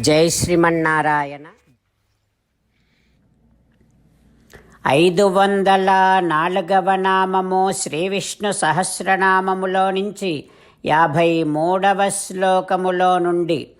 జై శ్రీమన్నారాయణ. ఐదు వందల నాలుగవ నామము శ్రీ విష్ణు సహస్రనామములో నుంచి యాభై మూడవ శ్లోకములో నుండి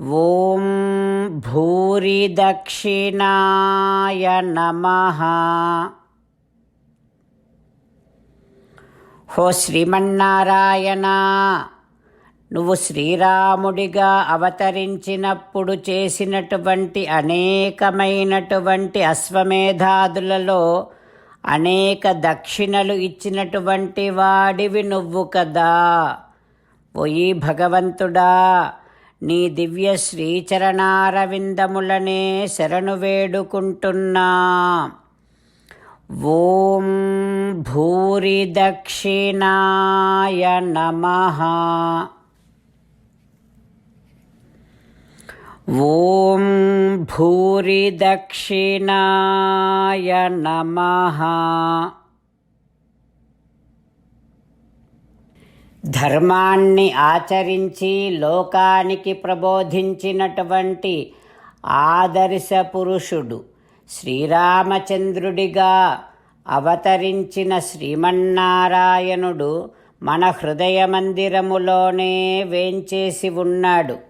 ఓం భూరి దక్షిణాయ నమః. హో శ్రీమన్నారాయణ. నువ్వు శ్రీరాముడిగా అవతరించినప్పుడు చేసినటువంటి అనేకమైనటువంటి అశ్వమేధాదులలో అనేక దక్షిణలు ఇచ్చినటువంటి వాడివి నువ్వు కదా. పోయి భగవంతుడా నీ దివ్య శ్రీచరణారవిందములనే శరణు వేడుకుంటున్నా. ఓం భూరి దక్షిణాయ నమః. ఓం భూరి దక్షిణాయ నమః. ధర్మాన్ని ఆచరించి లోకానికి ప్రబోధించినటువంటి ఆదర్శ పురుషుడు శ్రీరామచంద్రుడిగా అవతరించిన శ్రీమన్నారాయణుడు మన హృదయ మందిరములోనే వేంచేసి ఉన్నాడు.